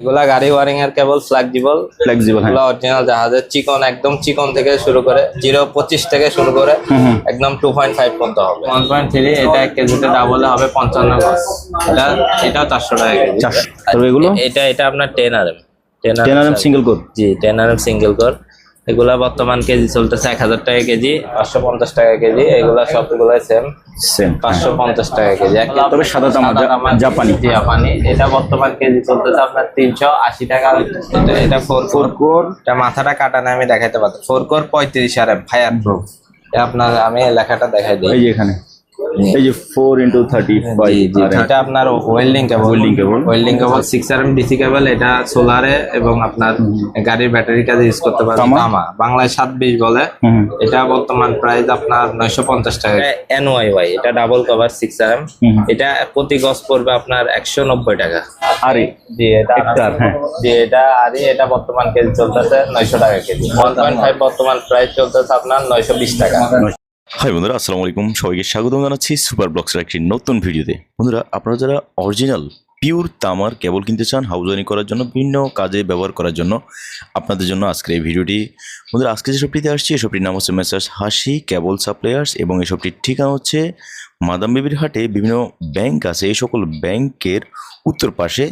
এগুলা গাড়ি ওয়ারিং এর কেবল ফ্লেক্সিবল ফ্লেক্সিবল হ্যাঁ। এগুলো অরিজিনাল জাহাজের চিকন একদম চিকন থেকে শুরু করে জিরো পঁচিশ থেকে শুরু করে একদম টু পয়েন্ট ফাইভ পর্যন্ত হবে। ওয়ান পয়েন্ট থ্রি এটা এক কেজিতে ডাবল হবে পঞ্চান্ন গজ এটা এটাও চারশো টাকা কেজি। এগুলো? এটা এটা আপনার ten R M ten R M single core জি ten R M single core এগুলা বর্তমান কেজি চলতেছে এক হাজার টাকা কেজি পাঁচশো পঞ্চাশ টাকা কেজি এগুলা সবগুলাই সেম সেম পাঁচশো পঞ্চাশ টাকা কেজি তবে সাদা তামা, জাপানি। জাপানি। এটা বর্তমান কেজি চলতেছে আপনার তিনশো আশি টাকা। এটা ফোর ফোর কোর এটা মাথাটা কাটানে আমি দেখাইতে পারতাম ফোর কোর পঁয়ত্রিশ আর ফায়ার প্রুফ আপনার আমি লেখাটা দেখাই দিই। এখানে। এই যে ফোর ইন্টু থার্টি জি, জি, এটা আপনার welding cable Welding cable। Welding cable six R M DC cable এটা সোলারে এবং আপনার গাড়ির ব্যাটারি কাজে ইউজ করতে পারবেন তামা? বাংলায় বলে। এটা বর্তমান প্রাইস আপনার নয়শো পঞ্চাশ টাকা। এনওয়াই ওয়াই এটা double cover six R M এটা প্রতি গজ পড়বে আপনার একশো নব্বই টাকা। আরে জি এটা হ্যাঁ। জি এটা আরই এটা বর্তমান কেজি চলতেছে নয়শো টাকা কেজি। ওয়ান পয়েন্ট ফাইভ বর্তমান প্রাইস চলতেছে আপনার নয়শো বিশ টাকা। হাই বন্ধুরা আসসালামু আলাইকুম সবাইকে স্বাগতম জানাচ্ছি সুপার ব্লগসের একটি নতুন ভিডিওতে। বন্ধুরা, আপনারা যারা অরিজিনাল পিওর তামার কেবল কিনতে চান হাউস হাউজানি করার জন্য, বিভিন্ন কাজে ব্যবহার করার জন্য আপনাদের জন্য আজকের এই ভিডিওটি। বন্ধুরা, আজকে যে শপটিতে আসছি, এই শপটির নাম হচ্ছে মেসার্স হাসি কেবল সাপ্লায়ার্স এবং এই শপটির ঠিকানা হচ্ছে মাদাম বেবির হাটে। বিভিন্ন ব্যাংক আছে, এই সকল ব্যাংকের উত্তর পাশে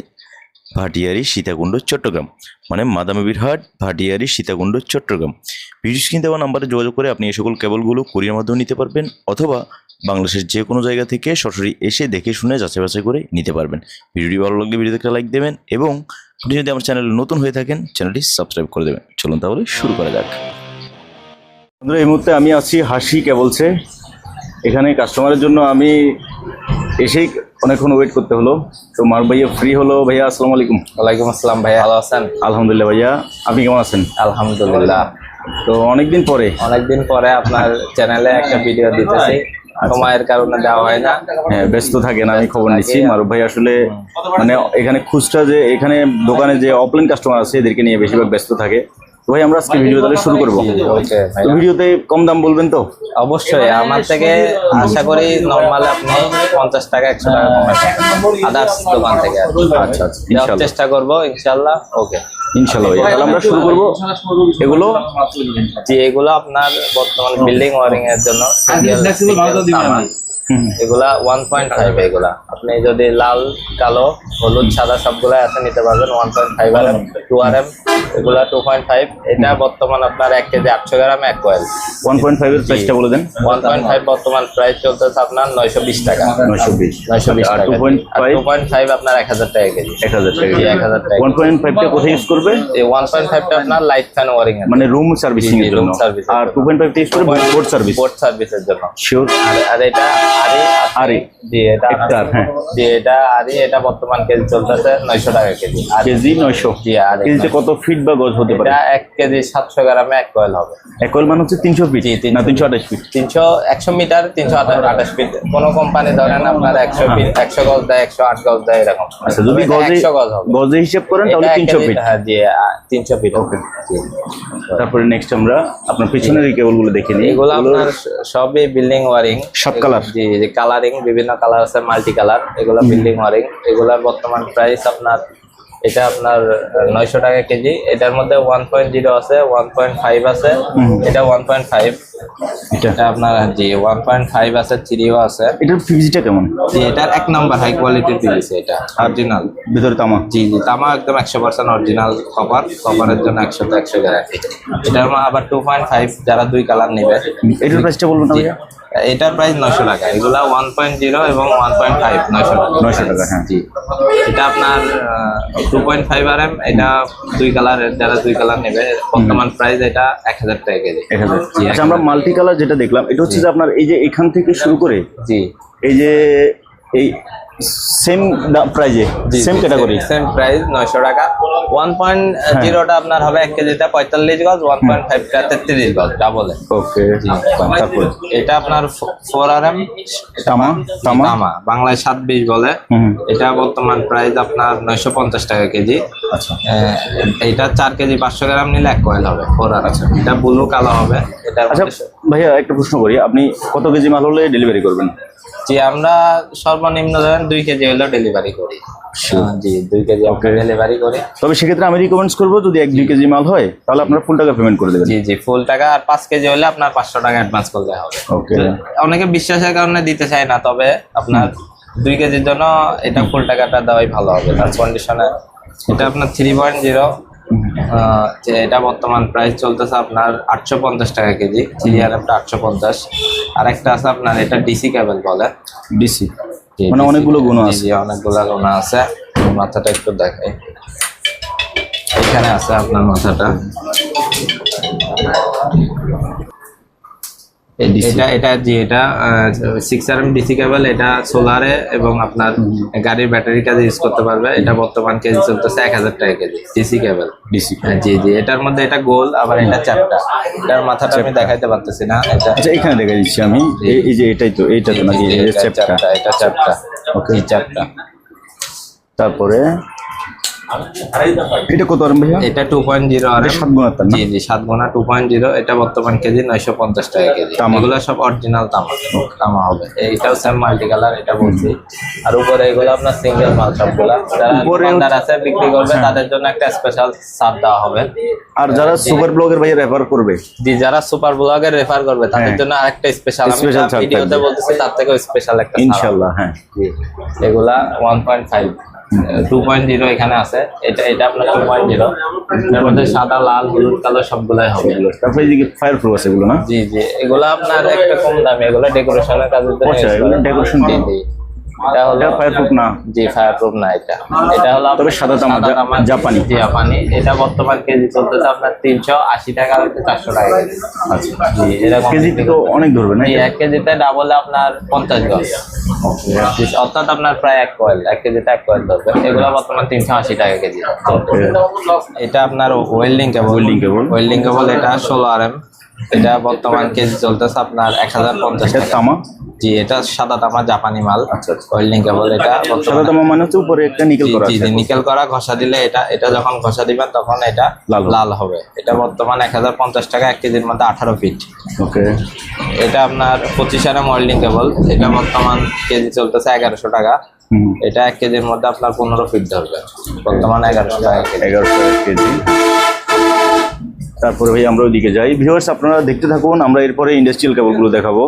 ভাটিয়ারি সীতাকুণ্ড, চট্টগ্রাম। মানে মাদামেবির হাট ভাটিয়ারি সীতাকুণ্ড, চট্টগ্রাম। ভিডিও স্ক্রিন দেওয়া নাম্বারে যোগাযোগ করে আপনি এই সকল কেবলগুলো কুরিয়ার মাধ্যমে নিতে পারবেন, অথবা বাংলাদেশের যে কোনো জায়গা থেকে সরাসরি এসে দেখে শুনে যাচাই বাছাই করে নিতে পারবেন। ভিডিওটি ভালো লাগলে ভিডিওতে একটা লাইক দেবেন এবং আপনি যদি আমার চ্যানেল নতুন হয়ে থাকেন চ্যানেলটি সাবস্ক্রাইব করে দেবেন। চলুন তাহলে শুরু করা যাক। বন্ধুরা, এই মুহূর্তে আমি আছি হাসি কেবলসে এখানে কাস্টমারের জন্য আমি এসেই অনেকক্ষণ ওয়েট করতে হলো। তো মার ভাইয়া ফ্রি হলো। ভাইয়া আসসালামু আলাইকুম। ওয়ালাইকুম আসসালাম ভাই ভালো আছেন? আলহামদুলিল্লাহ ভাইয়া। আপনি কেমন আছেন? আলহামদুলিল্লাহ। তো অনেকদিন পরে। অনেকদিন পরে আপনার চ্যানেলে একটা ভিডিও দিতেছি। সময়ের কারণে দেওয়া হয় না। হ্যাঁ ব্যস্ত থাকেন আমি খবর নিচ্ছি। মারুফ ভাই আসলে মানে এখানে খুচরা যে এখানে দোকানে যে অফলাইন কাস্টমার আছে এদেরকে নিয়ে বেশিরভাগ ব্যস্ত থাকে। ভাই আমরা আজকে ভিডিও তাহলে শুরু করব। ভিডিওতে কম দাম বলবেন তো? অবশ্যই আমার থেকে আশা করি নর্মাল আপনি পঞ্চাশ টাকা একশো টাকা আদার্স দোকান থেকে আচ্ছা আচ্ছা চেষ্টা করব ইনশাল্লাহ ওকে ইনশাল্লাহ তাহলে আমরা শুরু করব। এগুলো? যে এগুলো আপনার বর্তমান বিল্ডিং ওয়ারিং এর জন্য। এগুলা ওয়ান পয়েন্ট ফাইভ এগুলা। আপনি যদি লাল কালো হলুদ সাদা সবগুলাই আছে নিতে পারবেন one point five R M two R M এগুলা টু পয়েন্ট ফাইভ এটা বর্তমান আপনার এক কেজি আটশো গ্রাম এক কয়েল ওয়ান পয়েন্ট ফাইভ এর প্রাইসটা বলে দেন। ওয়ান পয়েন্ট ফাইভ বর্তমান প্রাইস চলতেছে আপনার নয়শো বিশ টাকা। নয়শো বিশ। নয়শো বিশ আর টাকা। Two point five two point five আপনার এক হাজার টাকা কেজি। এক হাজার টাকা এক হাজার টাকা ওয়ান পয়েন্ট ফাইভটা কোথায় ইউজ করবে? এই ওয়ান পয়েন্ট ফাইভটা আপনার লাইট ফ্যান ওয়ারিং মানে রুম সার্ভিসিং এর জন্য। আর টু পয়েন্ট ফাইভটা ইউজ করবে বোর্ড সার্ভিস বোর্ড সার্ভিসের জন্য। শিওর আর এটা আরে আরে জি এটা Hector, হ্যাঁ। জি এটা আরে এটা বর্তমান কেজি চলতেছে টাকা কেজি। আর কেজি নয়শো। জি আর কেজিতে কত ফিট বা গজ হতে পারে? এটা এক কেজি সাতশো গ্রামে এক কয়েল হবে। একল মান হচ্ছে ফিট? জি, 300 না তিনশো আঠাশ ফিট? তিনশো একশো মিটার তিনশো আঠাশ ফিট। কোনো কোম্পানি ধরেন আপনার ফিট একশো গজ দেয় একশো আট গজ দেয় এরকম। আচ্ছা যদি গজে একশো গজ হবে। গজে হিসেব করেন তাহলে এটা এক তিনশো কেজি- ফিট। হ্যাঁ জি তিনশো ফিট ওকে। তারপরে নেক্সট আমরা আপনার পিছনের এই কেবলগুলো দেখে নিই। এগুলো আপনার সবই বিল্ডিং ওয়ারিং সাত কালার জি জি কালারিং বিভিন্ন কালার আছে মাল্টি কালার এগুলো বিল্ডিং ওয়ারিং এগুলার বর্তমান প্রাইস আপনার এটা আপনার নয়শো টাকা কেজি এটার মধ্যে ওয়ান পয়েন্ট জিরো আছে ওয়ান পয়েন্ট ফাইভ আছে এটা ওয়ান পয়েন্ট ফাইভ এটা? আপনার জি ওয়ান পয়েন্ট ফাইভ আছে থ্রিও আছে। এটার ফিজিটা কেমন? জি এটার এক নম্বর হাই কোয়ালিটির পিভিসি এটা অরিজিনাল ভেতরে তামা? জি জি তামা একদম একশো পার্সেন্ট অরিজিনাল কভার কভারের জন্য একশো তো একশো গ্যারান্টি। এটার আবার টু পয়েন্ট ফাইভ যারা দুই কালার নেবে। এটার প্রাইসটা বলবেন না জি। ভাইয়া এটার প্রাইস নয়শো টাকা। এগুলা ওয়ান পয়েন্ট জিরো এবং ওয়ান পয়েন্ট ফাইভ নয়শো টাকা। 900 টাকা, হ্যাঁ। জি। এটা আপনার two point five R M এটা দুই কালারের যারা দুই কালার নেবে বর্তমান প্রাইস এটা এক হাজার টাকা কেজি। এক হাজার। আচ্ছা আমরা মাল্টি কালার যেটা দেখলাম এটা হচ্ছে যে আপনার এই যে এখান থেকে শুরু করে জি। এই যে এই সেম প্রাইজে সেম ক্যাটাগরি সেম প্রাইস নয়শো টাকা। ওয়ান পয়েন্ট জিরোটা আপনার হবে এক কেজিতে পঁয়তাল্লিশ গজ ওয়ান পয়েন্ট ফাইভটা তেত্রিশ গজ ডাবলে ওকে তারপরে? এটা আপনার ফোর আর এম তামা তামা বাংলায় সাত বিশ বলে। এটা বর্তমান প্রাইস আপনার নয়শো পঞ্চাশ টাকা কেজি। আচ্ছা। এটা চার কেজি পাঁচশো গ্রাম নিলে এক কয়েল হবে ফোর আর আছে এটা ব্লু কালো হবে। এটার আচ্ছা ভাইয়া একটা প্রশ্ন করি। আপনি কত কেজি মাল হলে ডেলিভারি করবেন? জি আমরা সর্বনিম্ন ধরেন দুই কেজি হলেও ডেলিভারি করি। জি দুই কেজি ডেলিভারি করি। তবে সেক্ষেত্রে আমি রিকমেন্ডস করব যদি এক দুই কেজি মাল হয় তাহলে আপনার ফুল টাকা পেমেন্ট করে দেবেন। জি জি ফুল টাকা আর পাঁচ কেজি হলে আপনার পাঁচশো টাকা অ্যাডভান্স করলে হবে। ওকে অনেকে বিশ্বাসের কারণে দিতে চায় না তবে আপনার দুই কেজির জন্য এটা ফুল টাকাটা দেওয়াই ভালো হবে। তার কন্ডিশনে এটা আপনার থ্রি পয়েন্ট জিরো যে এটা বর্তমান প্রাইস চলতেছে আপনার আটশো পঞ্চাশ টাকা কেজি থ্রি আর এফটা আটশো পঞ্চাশ। আর একটা আছে আপনার এটা ডিসি কেবল বলে। ডিসি মানে অনেকগুলো গুণ আছে। অনেকগুলো গুণ আছে। মাথাটা একটু দেখাই। এখানে আছে আপনার মাথাটা। এটা এটা জি এটা six R M DC cable এটা সোলারে এবং আপনার গাড়ির ব্যাটারি কাজে ইউজ করতে পারবে এটা বর্তমান কেজি চলতেছে এক হাজার টাকা কেজি ডিসি কেবল ডিসি জি জি এটার মধ্যে এটা গোল আবার এটা চারটা। এটার মাথাটা আমি দেখাইতে পারতেছি না এটা আচ্ছা এখানে দেখা দিচ্ছি আমি। এই- যে এটাই তো এইটা তো নাকি যে এটা চ্যাপটা চারটা এটা চারটা। ওকে চারটা। তারপরে এটা কত আর ভাইয়া? এটা টু পয়েন্ট জিরো আর এটা সাত গুণার জি জি সাত গোনা টু পয়েন্ট জিরো এটা বর্তমান কেজি নয়শো পঞ্চাশ টাকা কেজি। এগুলো সব অরিজিনাল তামা তামা হবে। এইটাও সেম মাল্টি কালার এটা বলছি। আর উপরে এগুলো আপনার সিঙ্গেল মাল সবগুলা। যারা দোকানদার আছে বিক্রি করবে হ্যাঁ। তাদের জন্য একটা স্পেশাল ছাড় দেওয়া হবে। আর যারা সুপার ব্লগের ভাইয়া রেফার করবে? জি যারা সুপার ব্লগে রেফার করবে তাদের হ্যাঁ। জন্য আরেকটা স্পেশাল আমি ভিডিওতে বলতেছি তার থেকেও স্পেশাল একটা। ইনশাল্লাহ হ্যাঁ। এগুলা one point five two point zero এখানে আছে। এটা এটা আপনার টু পয়েন্ট জিরো এর মধ্যে সাদা লাল হলুদ কালো সবগুলাই হবে। তারপরে যে ফায়ার প্রুফ আছে এগুলো না? জি জি। এগুলো আপনার একটা কম দামে এগুলো ডেকোরেশনের কাজের জন্য decoration জি জি। এটা হলো এটা ফায়ার প্রুফ না? জি ফায়ার প্রুফ না এটা। এটা হলো তবে সাদা তামা, জাপানি। জাপানি। এটা বর্তমান কেজি চলতেছে আপনার তিনশো আশি টাকা হচ্ছে চারশো টাকা আচ্ছা। জি কেজি তো অনেক ধরবে না এই এক কেজিতে ডাবল আপনার পঞ্চাশ গজ অর্থাৎ আপনার প্রায় এক কয়েল এক কেজিতে এক কয়েল ধরবে। এগুলো বর্তমান তিনশো আশি টাকা কেজি। এটা আপনার welding cable Welding cable। Welding cable এটা ষোলো আর এম এটা বর্তমান কেজি চলতেছে আপনার এক হাজার পঞ্চাশ এটা টাকা। তামা? জি এটা সাদা তামা জাপানি মাল। আচ্ছা, আচ্ছা। ওয়েল্ডিং কেবল এটা সাদা বর্তমানে। তামা মানে হচ্ছে উপরে একটা নিকেল করা জি নিকেল করা ঘষা দিলে এটা এটা যখন ঘষা দিবেন তখন এটা লাল হবে। এটা বর্তমান এক হাজার পঞ্চাশ টাকা এক কেজির মধ্যে আঠারো ফিট ওকে। এটা আপনার পঁচিশ আর ওয়েল্ডিং কেবল এটা বর্তমান কেজি চলতেছে এগারোশো টাকা। এটা এক কেজির মধ্যে আপনার পনেরো ফিট ধরবে। বর্তমান এগারোশো টাকা এগারোশো কেজি। তারপরে ভাই আমরা ওইদিকে যাই। ভিউয়ার্স আপনারা দেখতে থাকুন আমরা এরপরে ইন্ডাস্ট্রিয়াল কেবলগুলো দেখাবো।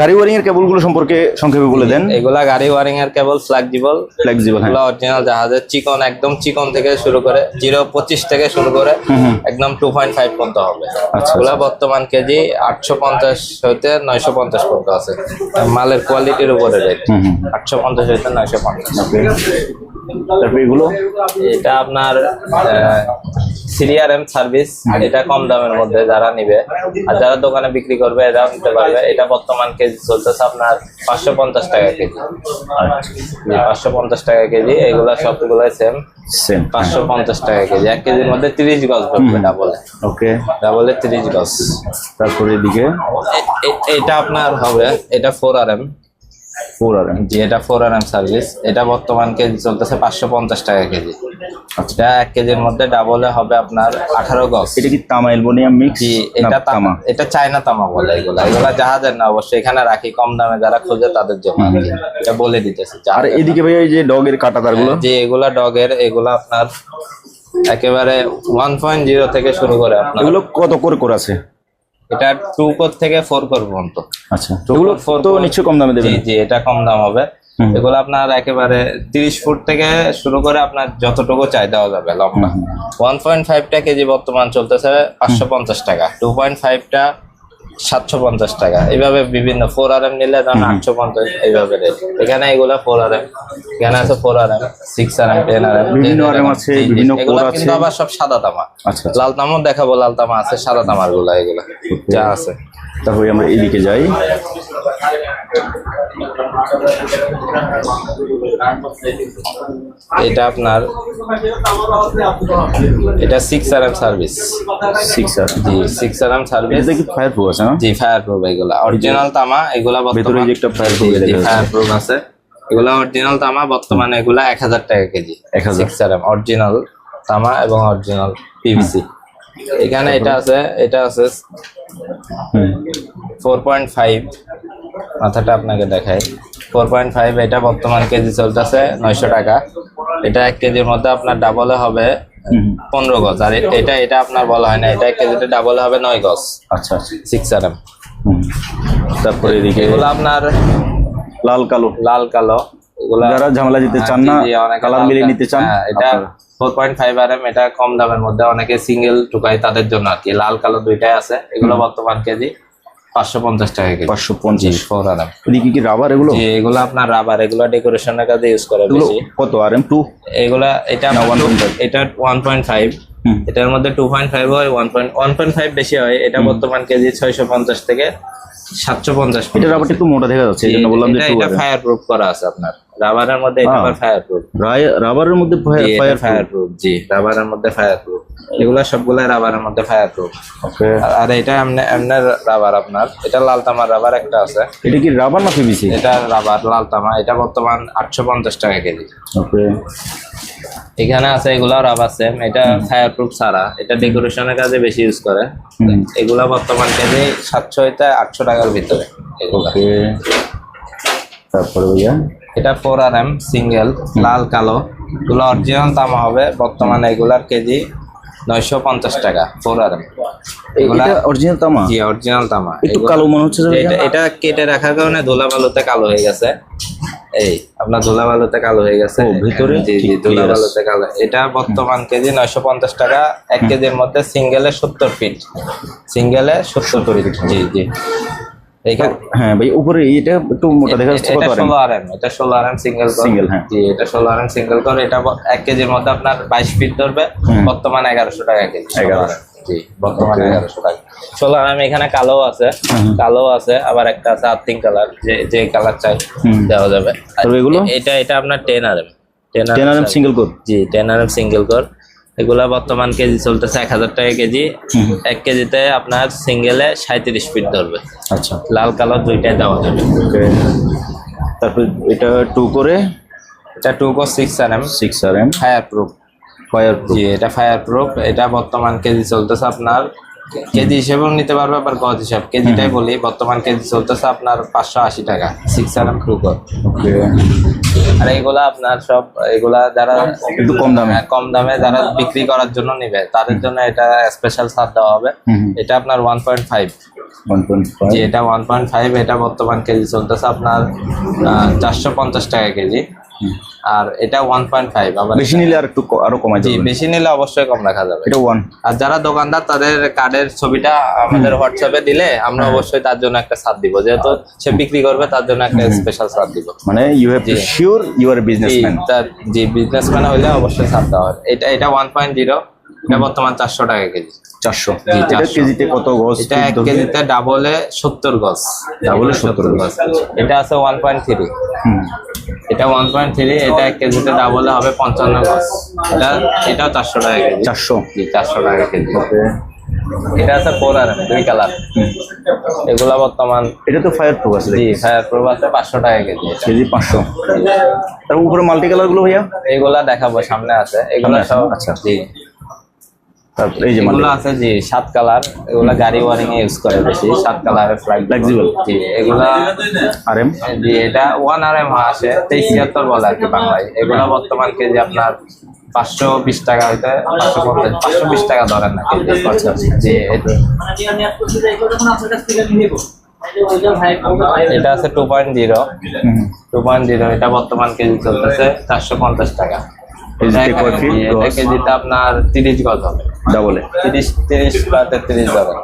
গাড়ি ওয়ারিং এর কেবলগুলো সম্পর্কে সংক্ষেপে বলে দেন। এগুলা গাড়ি ওয়ারিং এর কেবল ফ্লেক্সিবল ফ্লেক্সিবল হ্যাঁ। অরিজিনাল জাহাজের চিকন একদম চিকন থেকে শুরু করে 0.25 থেকে শুরু করে একদম 2.5 পর্যন্ত হবে। আচ্ছা, আচ্ছা। এগুলা বর্তমান কেজি 850 হতে 950 পর্যন্ত আছে। মালের কোয়ালিটির উপরে রেট 850 হতে 950 তারপরে এগুলো? এটা আপনার সিরিয়ারএম সার্ভিস এটা কম দামের মধ্যে যারা নিবে। আর যারা দোকানে বিক্রি করবে এরাও নিতে পারবে। এটা বর্তমান কেজি চলতেছে আপনার পাঁচশো পঞ্চাশ টাকা কেজি। পাঁচশো পঞ্চাশ টাকা কেজি এগুলা সবগুলাই সেম সেম পাঁচশো পঞ্চাশ টাকা কেজি। এক কেজির মধ্যে তিরিশ গজ ধরবে ডাবলে ওকে ডাবলে তিরিশ গজ। তারপরে এদিকে? এটা আপনার হবে এটা four R M four R জি এটা ফোর আর এম সার্ভিস এটা বর্তমান কেজি চলতেছে পাঁচশো পঞ্চাশ টাকা কেজি। এটা এক কেজির মধ্যে ডাবলে হবে আপনার আঠারো গজ। এটা কি তামা অ্যালুমিনিয়াম মিক্স জি এটা তামা এটা চায়না তামা বলে এগুলা। এগুলা জাহাজের না অবশ্যই এখানে রাখি কম দামে যারা খুঁজে তাদের জন্য। এটা বলে দিতেছি আর এদিকে ভাই এই যে ডগের কাটা তারগুলো যে এগুলা ডগের এগুলা আপনার একেবারে ওয়ান পয়েন্ট জিরো থেকে শুরু করে আপনার। এগুলো কত করে করে আছে? এটা টু কোর থেকে ফোর কোর পর্যন্ত। আচ্ছা। এগুলো তো করে- কম দামে জি দেবেন। জি এটা কম দাম হবে। এগুলো আপনার একেবারে তিরিশ ফুট থেকে শুরু করে আপনার যতটুকু চাই দেওয়া যাবে লম্বা। ওয়ান পয়েন্ট ফাইভটা কেজি বর্তমান চলতেছে পাঁচশো পঞ্চাশ টাকা। টু পয়েন্ট ফাইভটা সাতশো পঞ্চাশ টাকা। এইভাবে বিভিন্ন ফোর আর এম নিলে ধরেন আটশো পঞ্চাশ এইভাবে রেট এখানে এগুলো ফোর আর এম এখানে আছে four R M six R M ten R M বিভিন্ন RM আছে, বিভিন্ন এগুলো কিন্তু আবার সব সাদা তামা। আচ্ছা লাল তামাও দেখাবো লাল তামা আছে সাদা তামারগুলা এগুলো। যা আছে। তারপরে আমরা এদিকে যাই। এটা আপনার এটা six R M service six R জি সিক্স আর এম সার্ভিস এটাতে কি ফায়ার প্রুফ আছে না? জি ফায়ার প্রুফ এগুলা অরিজিনাল তামা এগুলা ভেতরে যে একটা proof দেখা যাচ্ছে। ফায়ার প্রুফ আছে। এগুলা অরিজিনাল তামা বর্তমানে এগুলা এক হাজার টাকা KG. 1000 six R M original তামা এবং অরিজিনাল পিভিসি এখানে এটা আছে এটা আছে হুম। ফোর পয়েন্ট ফাইভ মাথাটা আপনাকে দেখাই। ফোর পয়েন্ট ফাইভ এটা বর্তমান কেজি চলতেছে নয়শো টাকা। এটা এক কেজির মধ্যে আপনার ডাবলে হবে পনেরো গজ। আর এটা এটা আপনার বলা হয় না এটা এক কেজিতে ডাবলে হবে নয় গজ। আচ্ছা সিক্স আর এম। তারপরে এদিকে এগুলো আপনার লাল কালো। লাল কালো। এগুলা যারা ঝামেলা দিতে চান না কালার মিলিয়ে নিতে চান হ্যাঁ, এটা four point five R M এটা কম দামের মধ্যে অনেকে সিঙ্গেল টুকাই তাদের জন্য আর কি। লাল কালো দুইটাই আছে এগুলো বর্তমান কেজি। পাঁচশো পঞ্চাশ টাকা কেজি। পাঁচশো পঞ্চাশ। ফোর আর এম এদিকে কি রাবার এগুলো? এগুলো আপনার রাবার এগুলো ডেকোরেশনের কাজে ইউজ করে বেশি। কত আর এম টু এগুলা এটা না, আপনার 1.5 two- এটা ওয়ান পয়েন্ট ফাইভ। এটার মধ্যে টু পয়েন্ট ফাইভ হয় one point one point five বেশি হয়। এটা বর্তমান কেজি ছয়শো পঞ্চাশ থেকে সাতশো পঞ্চাশ এটা রাবারটা একটু মোটা দেখা যাচ্ছে এই জন্য বললাম যে এটা ফায়ার প্রুফ করা আছে আপনার। রাবারের মধ্যে এটা। আবার ফায়ার প্রুফ রাবারের মধ্যে ফায়ার ফায়ার প্রুফ জি রাবারের মধ্যে ফায়ার প্রুফ এগুলো সবগুলাই রাবারের মধ্যে ফায়ার প্রুফ ওকে। আর এটা এমনি এমনি রাবার আপনার। এটা লাল তামার রাবার একটা আছে। এটা কি রাবার না পিভিসি এটা রাবার লাল তামা এটা বর্তমান আটশো পঞ্চাশ টাকা কেজি। ওকে। এখানে আছে এগুলা রাবার সেম এটা ফায়ার প্রুফ ছাড়া। এটা ডেকোরেশনের কাজে বেশি ইউজ করে। এগুলা বর্তমান কেজি সাতশো হইতে আটশো টাকার ভিতরে এগুলা। তারপরে ভাইয়া? এটা ফোর আর এম সিঙ্গেল লাল কালো। এগুলো অরিজিনাল তামা হবে বর্তমানে এগুলার কেজি নয়শো পঞ্চাশ টাকা ফোর আর এম এগুলা অরিজিনাল তামা? জি অরিজিনাল তামা। একটু কালো মনে হচ্ছে এটা এটা কেটে রাখার কারণে ধুলা বালুতে কালো হয়ে গেছে। এই আপনার ধুলা বালুতে কালো হয়ে গেছে। ভিতরে? জি জি ধুলা বালুতে কালো। এটা বর্তমান কেজি নয়শো পঞ্চাশ টাকা এক কেজির মধ্যে সিঙ্গেলে সত্তর ফিট সিঙ্গেলে সত্তর ফিট জি জি। হ্যাঁ ভাই উপরে এটা একটু মোটা দেখা যাচ্ছে কত সিঙ্গেল হ্যাঁ। জি এটা সিঙ্গেল কর এটা কেজির মধ্যে আপনার বাইশ ফিট ধরবে। হুম। বর্তমান এগারোশো টাকা কেজি 1100 জি বর্তমান টাকা। ষোলো আর এম এখানে কালো আছে। কালো আছে আবার একটা আছে আর্থিং কালার যে যে কালার চাই দেওয়া যাবে। এগুলো? এটা এটা আপনার ten R M ten R M single core জি ten R M single core এগুলা বর্তমান কেজি চলতেছে এক হাজার টাকা কেজি। এক কেজিতে আপনার সিঙ্গেলে সাঁত্রিশ ফিট ধরবে। আচ্ছা। লাল কালার দুইটাই দেওয়া যাবে। তারপর এটা টু করে এটা two core six R M six R M fireproof fire জি এটা ফায়ার প্রুফ এটা বর্তমান কেজি চলতেছে আপনার কেজি হিসেবেও নিতে পারবে আবার গজ হিসাব। কেজিটাই বলি বর্তমান কেজি চলতেছে আপনার পাঁচশো আশি টাকা সিক্স আর এম ক্রুকর আর এগুলা আপনার সব এগুলা যারা একটু কম দামে। হ্যাঁ, কম দামে যারা বিক্রি করার জন্য নিবে তাদের জন্য এটা স্পেশাল ছাড় দেওয়া হবে। এটা আপনার ওয়ান পয়েন্ট ফাইভ এটা ওয়ান পয়েন্ট ফাইভ এটা বর্তমান কেজি চলতেছে আপনার চারশো পঞ্চাশ টাকা কেজি। আর এটা ওয়ান পয়েন্ট ফাইভ আবার বেশি নিলে আর একটু আরও যাবে জি বেশি নিলে অবশ্যই কম রাখা যাবে। এটা ওয়ান আর যারা দোকানদার তাদের কার্ডের ছবিটা আমাদের হোয়াটসঅ্যাপে দিলে আমরা অবশ্যই তার জন্য একটা ছাড় দিব। যেহেতু সে বিক্রি করবে তার জন্য একটা স্পেশাল ছাড় দিব। মানে you have to. Sure you are businessman G businessman হইলে অবশ্যই ছাড় দেওয়া হয় এটা এটা ওয়ান পয়েন্ট জিরো এটা বর্তমান চারশো টাকা কেজি। চারশো। জি, এটা 400 কেজিতে কত গজ? এটা এক কেজিতে ডাবলে সত্তর গজ। ডাবলে 70 গজ। এটা আছে ওয়ান পয়েন্ট থ্রি এটা ওয়ান পয়েন্ট থ্রি এটা এক কেজিতে ডাবলে হবে পঞ্চান্ন গজ। এটা এটাও চারশো টাকা কেজি। চারশো। জি চারশো টাকা কেজি। এটা আছে ফোর আর দুই কালার এগুলা বর্তমান এটা তো ফায়ার প্রুফ আছে। জি ফায়ার প্রুফ আছে পাঁচশো টাকা কেজি কেজি পাঁচশো। তার উপরে মাল্টি কালারগুলো ভাইয়া? এগুলা দেখাবো সামনে আছে। এগুলা সব আচ্ছা। জি। এই যে এগুলো আছে জি সাত কালার এগুলা গাড়ি ওয়ারিং এ ইউজ করে বেশি। সাত কালারের ফ্লাইট। জি এগুলা জি এটা ওয়ান আর এম আসে তেইশ ছিয়াত্তর বলে আর কি বাংলায়। এগুলা বর্তমান কেজি আপনার পাঁচশো বিশ টাকা হইতে পাঁচশো পঞ্চাশ পাঁচশো বিশ টাকা ধরেন না কেজি জি এটা- এটা আছে two point zero two point zero এটা বর্তমান কেজি চলতেছে চারশো পঞ্চাশ টাকা। এটা এটা? কেজিতে আপনার তিরিশ গজ হবে। ডাবলে তিরিশ তিরিশ বা তেত্রিশ ধরেন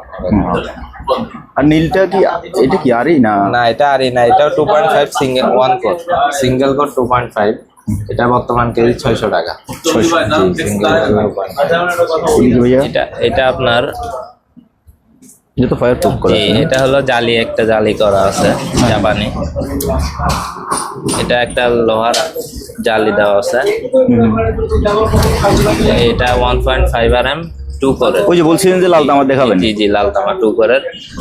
আর নীলটা কি এটা কি আরই না? না এটা আরই না এটাও two point five single one core single core two point five এটা বর্তমান কেজি ছয়শো টাকা। ছয়শো জি, single core 2.5 এদিকে ভাইয়া। এটা এটা আপনার এটা তো ফায়ার প্রুফ করা এটা হলো জালি একটা জালি করা আছে জাপানি। এটা একটা লোহার জালি দেওয়া আছে। এটা one point five R M two করে। ওই যে বলছিলেন যে লাল তামা দেখাবেন। জি জি লাল তামা টু করে।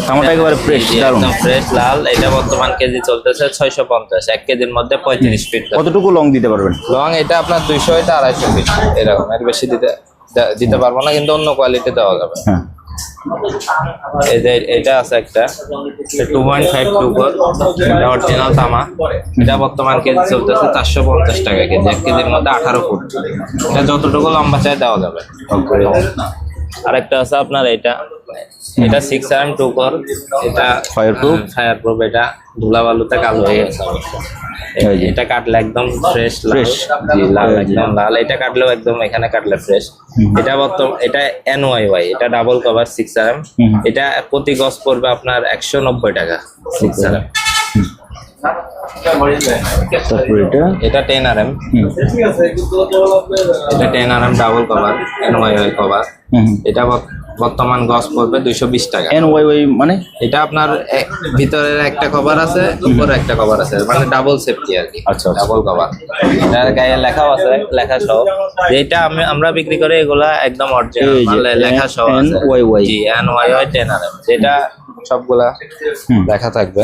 তামাটা একেবারে ফ্রেশ দারুণ ফ্রেশ লাল। এটা বর্তমান কেজি চলতেছে ছয়শো পঞ্চাশ। এক কেজির মধ্যে পঁয়ত্রিশ ফিট কতটুকু লং দিতে পারবেন? লং এটা আপনার দুইশো এটা আড়াইশো ফিট এরকম। এর বেশি দিতে দিতে পারব না কিন্তু অন্য কোয়ালিটি দেওয়া যাবে। হ্যাঁ। এই এটা আছে একটা two point five two four এটা অরিজিনাল তামা। এটা বর্তমান কেজি চলতেছে চারশো পঞ্চাশ টাকা কেজি, এক কেজির মধ্যে আঠারো ফুট। এটা যতটুকু লম্বা চাই দেওয়া যাবে। আরেকটা আছে আপনার এটা। এটা সিক্স আর এম টু কর এটা Fireproof? ফায়ার প্রুফ এটা ধুলা বালুতে কালো হয়ে গেছে। এটা কাটলে একদম ফ্রেশ? জি লাল একদম লাল। এটা কাটলেও একদম এখানে কাটলে ফ্রেশ এটা বর্তমান এটা এন ওয়াই ওয়াই এটা double cover six R M এটা প্রতি গজ পড়বে আপনার একশো নব্বই টাকা। সিক্স আর এম তারপর এটা? এটা টেন আর এম হুম। এটা ten R M double cover N Y Y cover এটা বর্তমান গজ পড়বে দুইশো বিশ টাকা। এন ওয়াই ওয়াই মানে? এটা আপনার ভিতরের একটা কভার আছে উপরে একটা কভার আছে মানে ডাবল সেফটি আর কি আচ্ছা। ডাবল কভার এটার গায়ে লেখাও আছে লেখা সহ। যেটা আমি আমরা বিক্রি করে এগুলা একদম অরিজিনাল মানে লেখা সহ আছে। NYY জি N Y Y ten R যেটা সবগুলা। লেখা থাকবে।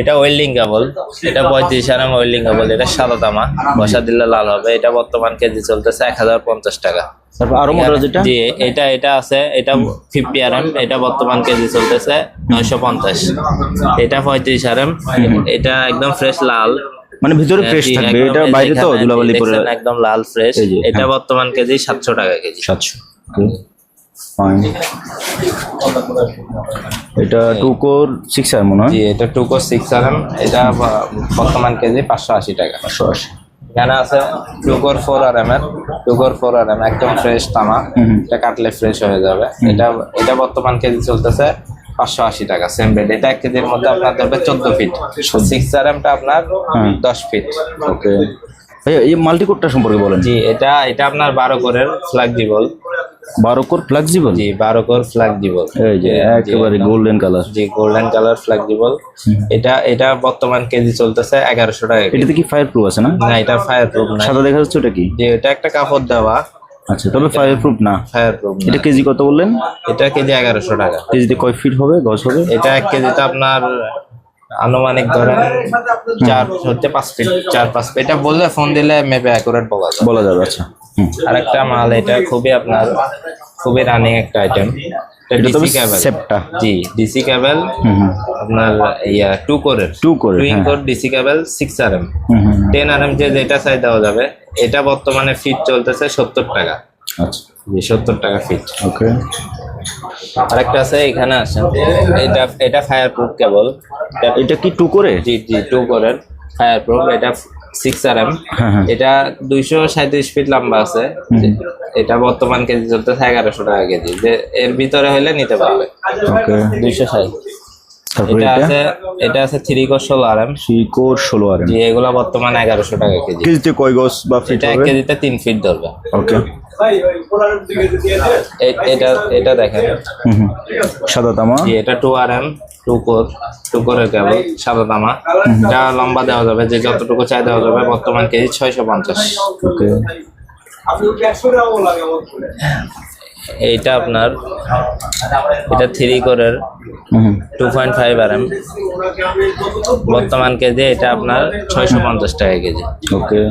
এটা ওয়েল্ডিং কেবল এটা পঁয়ত্রিশ আর এম ওয়েল্ডিং কেবল এটা সাদা তামা বসা দিলে লাল হবে এটা বর্তমান কেজি চলতেছে এক হাজার পঞ্চাশ টাকা। তারপর আরও মোটর যেটা? জি এটা এটা আছে এটা ফিফটি আর এম এটা বর্তমান কেজি চলতেছে নয়শো পঞ্চাশ। এটা পঁয়ত্রিশ আর এটা একদম ফ্রেশ লাল। মানে ভিতরে ফ্রেশ থাকবে একদম এটা বাইরে তো ধুলাবালি পরে। একদম লাল ফ্রেশ এটা হ্যাঁ। বর্তমান কেজি সাতশো টাকা কেজি। সাতশো ফাইন এটা টু কোর সিক্স আর মনে হয়। জি এটা টু কোর সিক্স আর এটা বর্তমান কেজি পাঁচশো আশি টাকা। পাঁচশো আশি। এখানে আছে টুকর ফোর আর এম এর টুকর ফোর আর এম একদম ফ্রেশ তামা। এটা কাটলে ফ্রেশ হয়ে যাবে। এটা এটা বর্তমান কেজি চলতেছে পাঁচশো আশি টাকা সেম বেড এটা এক কেজির মধ্যে আপনার ধরবে চোদ্দ ফিট সিক্স আর এমটা আপনার। দশ ফিট ওকে এই মাল্টিকোটটা সম্পর্কে বলেন। জি এটা এটা আপনার বারো করের ফ্লাক্সিবল বারো কোর ফ্লেক্সিবল জি বারো কোর ফ্লাক্সিবল এই যে একেবারে গোল্ডেন কালার জি গোল্ডেন কালার ফ্লাক্সিবল এটা এটা বর্তমান কেজি চলতেছে এগারোশো টাকা। এটাতে কি ফায়ার প্রুফ আছে না? না এটা ফায়ার প্রুফ না। সাদা দেখা যাচ্ছে ওটা কি? যে এটা একটা কাপড় দেওয়া। আচ্ছা তবে ফায়ার প্রুফ না। ফায়ার প্রুফ এটা কেজি কত বললেন? এটা কেজি এগারোশো টাকা। কেজিতে কয় ফিট হবে? গজ হবে? এটা এক কেজিতে আপনার আনুমানিক ধরেন চার হচ্ছে পাঁচ ফিট চার পাঁচ ফিট এটা বললে ফোন দিলে মেপে অ্যাকুরেট বলা যায়। বলা যাবে আচ্ছা। আরেকটা মাল এটা খুবই আপনার খুবই রানিং একটা আইটেম এটা ডিসি কেবল সেপটা জি ডিসি কেবল আপনার ইয়া টু কোরের টু করে core DC cable six R M. Ten R M যে যেটা চাই দেওয়া যাবে এটা বর্তমানে ফিট চলতেছে সত্তর টাকা। আচ্ছা। সত্তর টাকা ফিট ওকে আরেকটা আছে এখানে আসেন এটা এটা ফায়ার প্রুফ কেবল এটা কি টু করে জি জি টু কোরের ফায়ার প্রুফ এটা সিক্স আর এম এটা দুইশো সাঁত্রিশ ফিট লম্বা আছে। এটা বর্তমান কেজি চলতেছে এগারোশো টাকা কেজি। এর ভিতরে হলে নিতে পারবে। দুইশো ষাট। এটা আছে এটা আছে থ্রি কোর ষোলো আর এম থ্রি কোর ষোলো আর এম এগুলো বর্তমানে এগারোশো টাকা কেজি। কেজিতে কয় গজ বা এটা এক কেজিতে তিন ফিট ধরবে। ওকে। এটা এটা দেখেন। সাদা তামা। এটা two R M two core two কোরের কেবল সাদা তামা। এটা লম্বা দেওয়া যাবে যে যতটুকু চাই দেওয়া যাবে বর্তমান কেজি ছয়শো পঞ্চাশ। ওকে এইটা আপনার এটা থ্রি কোরের two point five R M বর্তমান কেজি এটা আপনার ছয়শো পঞ্চাশ টাকা কেজি। ওকে।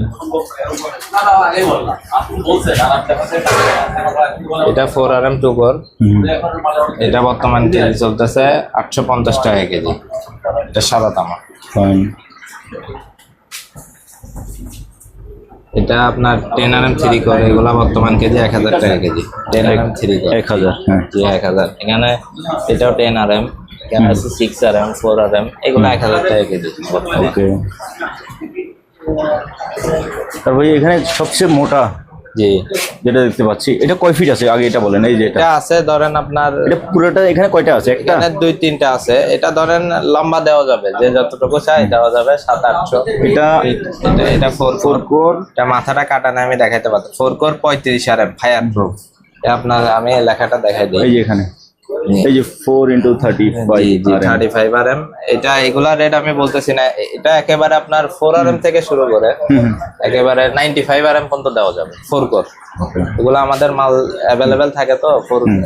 এটা four R M two core এটা বর্তমান কেজি চলতেছে আটশো পঞ্চাশ টাকা কেজি। এটা সাদা তামা। ফাইন এটা আপনার টেন আর এম থ্রি কর এগুলো বর্তমান কেজি এক হাজার টাকা KG. Ten R M three কর এক হাজার হ্যাঁ। জি এক হাজার। এখানে এটাও টেন আর এম এখানে আছে six R M four R M এগুলো এক হাজার টাকা কেজি বর্তমান। ওকে তারপরে এখানে সবচেয়ে মোটা জি। যেটা দেখতে পাচ্ছি। এটা কয় ফিট আছে? আগে এটা বলেন এই যে এটা। আছে ধরেন আপনার এটা পুরোটা এখানে কয়টা আছে? একটা? এখানে দুই তিনটা আছে। এটা ধরেন লম্বা দেওয়া যাবে। যে যতটুকু চাই দেওয়া যাবে সাত আটশো। এটা এটা ফোর ফোর কোর এটা মাথাটা কাটা না আমি দেখাইতে পারতাম। ফোর কোর পঁয়ত্রিশ আর ফায়ার প্রুফ আপনার আমি লেখাটা দেখাই দিই। এই যে এখানে। এই যে four into thirty five thirty R M এটা এগুলা রেট আমি বলতেছি না এটা একেবারে আপনার ফোর আর এম থেকে শুরু করে একেবারে নাইনটি ফাইভ আর এম পর্যন্ত দেওয়া যাবে ফোর কোর এগুলো আমাদের মাল অ্যাভেলেবেল থাকে তো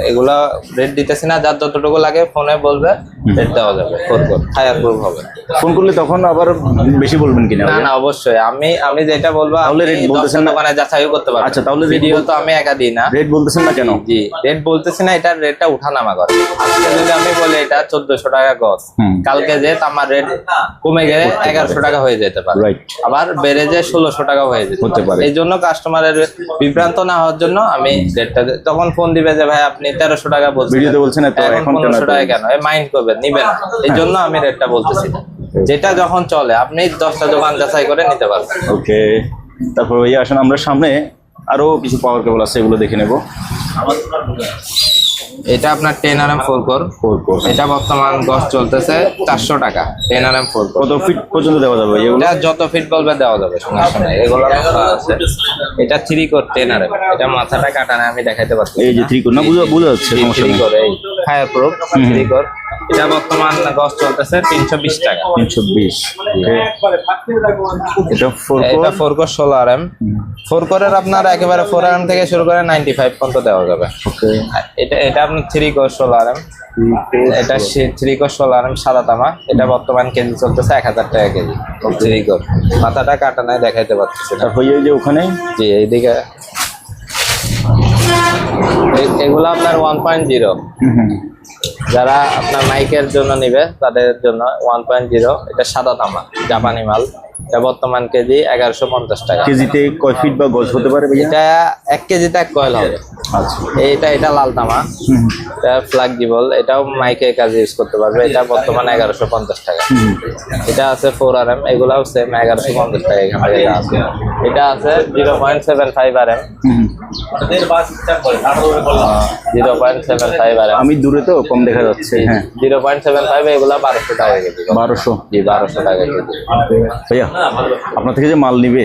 এগুলা রেট দিতেছি না যার যতটুকু লাগে ফোনে বলবে রেট দেওয়া যাবে কোর ফায়ার প্রুফ হবে। ফোন করলে তখন আবার বেশি বলবেন কিনা না না অবশ্যই। আমি আমি যেটা বলব তাহলে rate বলতেছেন না? দোকানে যাচাই করতে পারবেন। আচ্ছা, তাহলে ভিডিও তো আমি একা দিই না। রেট বলতেছেন না কেন? জি রেট বলতেছি না এটার রেটটা উঠানামা করে আজকে যদি আমি বলি এটা চোদ্দশো টাকা গজ কালকে যে আমার রেট কমে গেলে এগারোশো টাকা হয়ে যেতে পারে। আবার বেড়ে যে ষোলোশো টাকা হয়ে যেতে পারে। এই জন্য কাস্টমারের বিভ্রান্ত না হওয়ার জন্য আমি রেটটা তখন ফোন দিবে যে ভাই আপনি তেরোশো টাকা বলছেন। পনেরোশো টাকা কেন? মাইন্ড করবেন নিবে না। এই জন্য আমি রেটটা বলতেছি। যেটা যখন চলে আপনি দশটা দোকান যাচাই করে নিতে পারবেন। ওকে তারপর ভাইয়া আসেন আমরা সামনে আরও কিছু পাওয়ার কেবল আছে এগুলো দেখে নেব। এটা আপনার ten R M four core four core এটা বর্তমান গস চলতেছে চারশো টাকা টেন আর এম ফোর কত ফিট পর্যন্ত দেওয়া যাবে এগুলো? এটা যত ফিট বলবে দেওয়া যাবে সঙ্গে সঙ্গে এগুলো আছে। এটা three core ten R M এটা মাথাটা কাটা না আমি দেখাতে পারছি এই যে থ্রি কোর না বুঝা বুঝা যাচ্ছে থ্রি কোর এই ফায়ার প্রুফ থ্রি কোর এটা বর্তমান গজ চলতেছে তিনশো বিশ টাকা। তিনশো বিশ এটা ফোর এটা কোর ফোর কোর ষোলো আর এম ফোর কোরের আপনার একেবারে ফোর আর এম থেকে শুরু করে নাইনটি ফাইভ পর্যন্ত দেওয়া যাবে। এটা এটা আপনার থ্রি কোর ষোলো আর এম এটা থ্রি কোর ষোলো আর এম সাদা তামা। এটা বর্তমান কেজি চলতেছে এক হাজার টাকা কেজি। থ্রি কোর মাথাটা কাটা নাই দেখাইতে পারতেছি যে ওখানে? জি এইদিকে। এগুলো আপনার ওয়ান পয়েন্ট জিরো যারা আপনার মাইকের জন্য নিবে, তাদের জন্য ওয়ান পয়েন্ট জিরো এটা সাদা তামা, জাপানি মাল। এটা বর্তমান কেজি এগারোশো পঞ্চাশ টাকা। কেজিতে কয় ফিট বা গজ হতে পারে এটা এক কেজিতে এক কয়েল হবে? আচ্ছা। এইটা এটা লাল তামা। এটা এটাও মাইকে কাজে ইউজ করতে পারবে। এটা বর্তমানে এগারোশো পঞ্চাশ টাকা। এটা আছে ফোর আর এম এগুলাও সেম এগারোশো পঞ্চাশ টাকা এখান থেকে এটা আছে। এটা আছে zero point seven five R M zero point seven five R আমি দূরে তো কম দেখা যাচ্ছে হ্যাঁ। জিরো পয়েন্ট সেভেন ফাইভ এগুলা বারোশো টাকা কেজি। বারোশো। জি বারোশো টাকা কেজি। আপনার থেকে যে মাল নিবে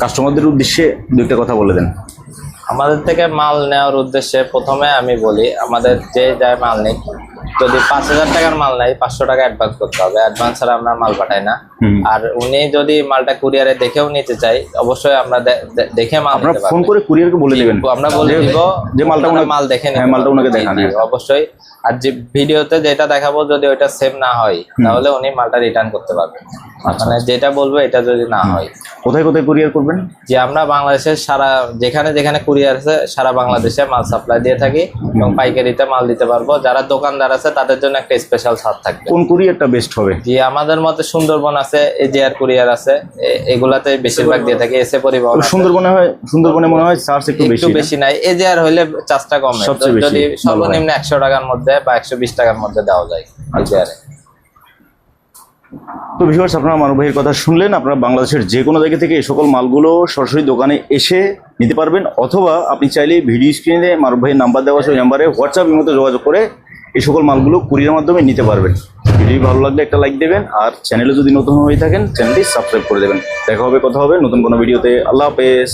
কাস্টমারদের উদ্দেশ্যে দুইটা কথা বলে দেন। আমাদের থেকে মাল নেওয়ার উদ্দেশ্যে প্রথমে আমি বলি আমাদের যে যায় মাল নেই যদি পাঁচ হাজার টাকার মাল নেয় পাঁচশো টাকা অ্যাডভান্স করতে হবে। অ্যাডভান্স ছাড়া আমরা মাল পাঠাই না। আর উনি যদি মালটা কুরিয়ারে দেখেও নিতে চাই অবশ্যই আমরা দেখে মাল আপনারা ফোন করে কুরিয়ারকে বলে দিবেন। আমরা বলে দিব যে মালটা ওনাকে মাল দেখে নিতে হ্যাঁ মালটা জি, দেখান। অবশ্যই। আর যে ভিডিওতে যেটা দেখাবো যদি ওইটা সেম না হয় তাহলে উনি মালটা রিটার্ন করতে পারবেন। আচ্ছা। মানে যেটা বলব এটা যদি না হয়। কোথায় কোথায় কুরিয়ার করবেন? যে আমরা বাংলাদেশের সারা যেখানে যেখানে কুরিয়ার আছে সারা বাংলাদেশে মাল সাপ্লাই দিয়ে থাকি এবং পাইকারিতে মাল দিতে পারব। যারা দোকানদার আছে তাদের জন্য একটা স্পেশাল ছাড় থাকবে। কোন কুরিয়ারটা বেস্ট হবে? যে আমাদের মধ্যে সুন্দরবন আছে এজিআর কুরিয়ার আছে এগুলাতে বেশিরভাগ দিয়ে থাকে এসে পরিবহন সুন্দরবনে হয় সুন্দরবনে মনে হয় চার্জ একটু বেশি বেশি নাই এজিআর হইলে চার্জটা কমে যদি সর্বনিম্ন একশো টাকার মধ্যে বা একশো বিশ টাকার মধ্যে দেওয়া যায় এজিআর। তো ভিউয়ার্স আপনারা মানব ভাইয়ের কথা শুনলেন আপনারা বাংলাদেশের যে কোনো জায়গা থেকে এই সকল মালগুলো সরাসরি দোকানে এসে নিতে পারবেন অথবা আপনি চাইলে ভিডিও স্ক্রিনে মানব ভাইয়ের নাম্বার দেওয়া আছে ওই নাম্বারে হোয়াটসঅ্যাপের মতো যোগাযোগ করে এই সকল মালগুলো কুরিয়ার মাধ্যমে নিতে পারবেন। ভিডিও ভালো লাগলে একটা লাইক দেবেন আর চ্যানেলে যদি নতুন হয়ে থাকেন চ্যানেলটি সাবস্ক্রাইব করে দেবেন। দেখা হবে, কথা হবে নতুন কোনো ভিডিওতে। আল্লাহ হাফেজ।